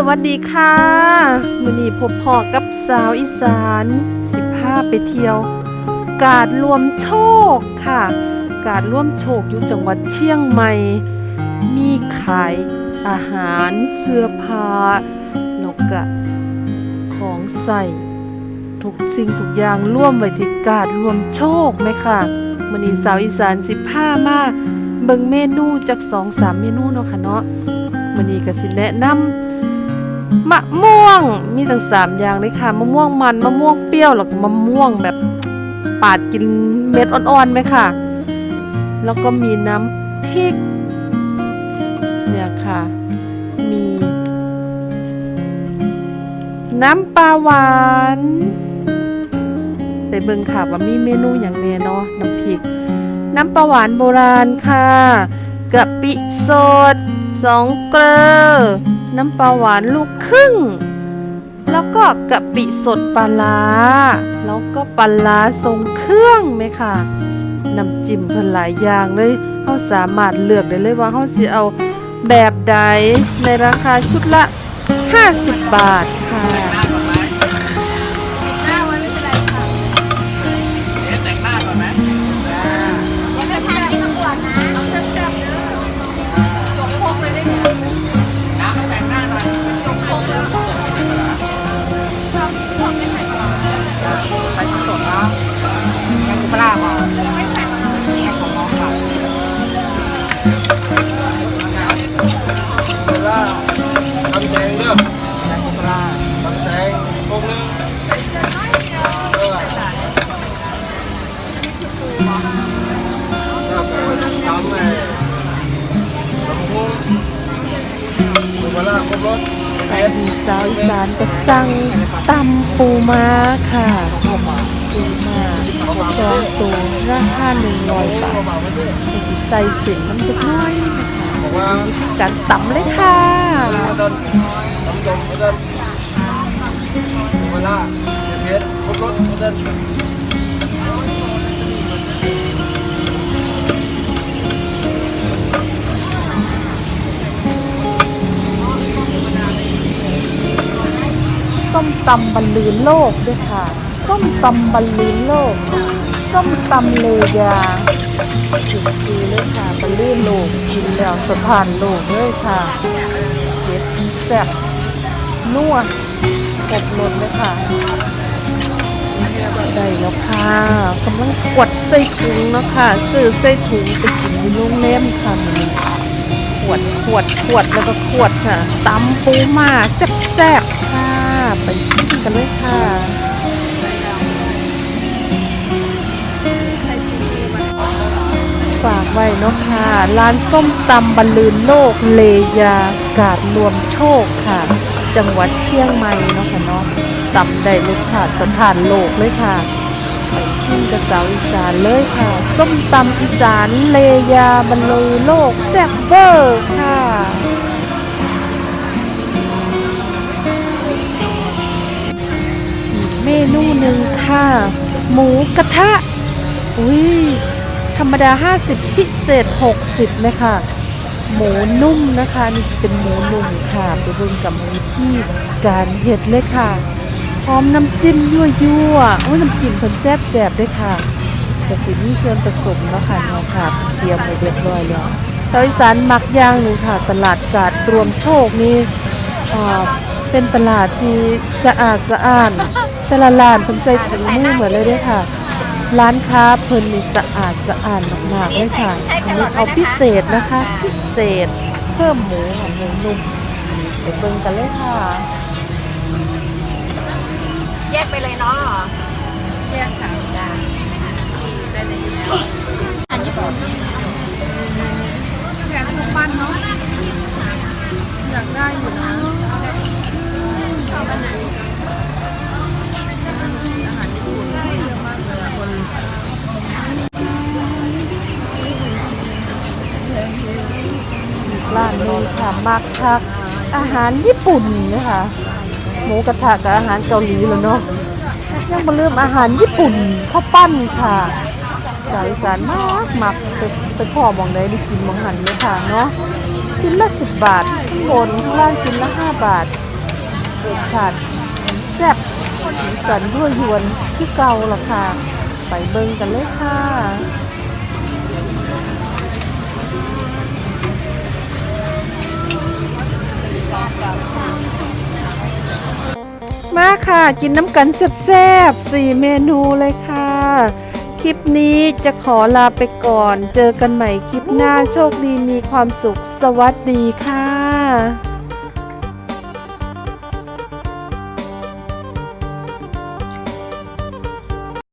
สวัสดีค่ะมือนี้พบพ่อกับสาวอีสาน 15 ไปเที่ยว กาดรวมโชคค่ะ กาดร่วมโชคอยู่จังหวัดเชียงใหม่ มีขายอาหารเสื้อผ้าแล้วก็ของใส่ทุกสิ่งทุกอย่างร่วมไว้ที่กาดรวมโชคไหมค่ะมือนี้สาวอีสาน 15 มาเบิ่งเมนูจาก 2-3 เมนูเนาะค่ะเนาะมื้อนี้ก็สิแนะนำ มะม่วงมีทั้งสามอย่างเลยค่ะ มะม่วงมันมะม่วงเปรี้ยวแล้วก็มะม่วงแบบปาดกินเม็ดอ่อนๆไหมค่ะ แล้วก็มีน้ำพริกเนี่ยค่ะ มี น้ำปลาหวานไปเบิ่งค่ะว่ามีเมนูอย่างแน่เนาะน้ำพริก น้ำปลาหวานโบราณค่ะกะปิสดสองเกลือ น้ำปลาหวานลูกครึ่ง แล้วก็กะปิสดปลาลาแล้วก็ปลาลาทรงเครื่องไหมค่ะน้ำจิ้มเพิ่นหลายอย่างเลยเขาสามารถเลือกได้เลยว่าเขาสิเอาแบบใดในราคาชุดละ 50 บาทค่ะ ดนะแกงปลาพอแกงของน้องค่ะแล้วก็ทำแดงเด้อแกงปลาทำแดงพวกนึงเออแล้วก็ทำไอ้ลำโพงสุภาครบรถไปมีสาวอีสานก็สั่งตำปูม้าค่ะปูม้า ซื้อมาสองตัวราคาหนึ่งร้อยบาทใส่สินน้ำจืดน้อยจัดต่ำเลยค่ะส้มตำบรรลือโลกด้วยค่ะ ส้มตำบรรลือโลก ส้มตำเลยาชื่อชื่อเลยค่ะบรรลือโลกกินแล้วสะพานโลกเลยค่ะเผ็ดแซ่บนัวครบรสเลยค่ะได้แล้วค่ะกำลังกดใส่ถุงเนาะค่ะซื้อใส่ถุงไปกินที่โรงแรมค่ะขวดขวดขวดแล้วก็ขวดค่ะตำปูมาแซ่บๆค่ะไปกินกันเลยค่ะ ฝากไว้เนาะค่ะ ร้านส้มตำบรรลืนโลกเลยากาดรวมโชคค่ะ จังหวัดเชียงใหม่เนาะค่ะเนาะตำได้เลยค่ะสถานโลกเลยค่ะไปชิมกับสาวอีสานเลยค่ะ ส้มตำอีสานเลยาบรรลือโลกแซ่บเวอร์ค่ะเมนูหนึ่งค่ะ หมูกระทะอุ้ย ธรรมดา 50 พิเศษ 60นะคะหมูนุ่มนะคะนี่เป็นหมูนุ่มค่ะไปเบิ่งกับวิธีการเฮ็ดเลยค่ะ พร้อมน้ำจิ้มยั่วยั่วๆโอ้ยน้ำจิ้มเพิ่นแซ่บแซ่บๆด้วยค่ะแต่สิมีส่วนผสมเนาะค่ะเนาะค่ะเตรียมไว้เรียบร้อยแล้วชาวอีสานมักย่างหนึ่งค่ะ ตลาดกาดรวมโชคนี่เป็นตลาดที่สะอาดสะอ้านแต่ละร้านเพิ่นใส่ถุงมือเหมือนเลยด้อค่ะ ร้านค้าเพิ่นนี่สะอาดสะอาดมากๆเลยค่ะอันนี้เอาพิเศษนะคะ พิเศษเพิ่มหมูค่ะหมูนุ่มไปเบิ่งกันเลยค่ะ แยกไปเลยเนาะแยกค่ะ มักคักอาหารญี่ปุ่นนะคะหมูกระทะกับอาหารเกาหลีแล้วเนาะยังมาเริ่มอาหารญี่ปุ่นข้าวปั้นค่ะสายสานมากมักไปไปพ่อมองได้ได้กินมองหันเลยค่ะเนาะชิ้นละสิบบาทข้างบนข้างล่างชิ้นละห้าบาทรสชาติแซ่บสีสันยั่วยวนคือเก่าล่ะค่ะ ไปเบิ่งกันเลยค่ะ มาค่ะ กินน้ำกันแซ่บๆสี่เมนูเลยค่ะ คลิปนี้จะขอลาไปก่อน เจอกันใหม่คลิปหน้าโชคดีมีความสุข สวัสดีค่ะ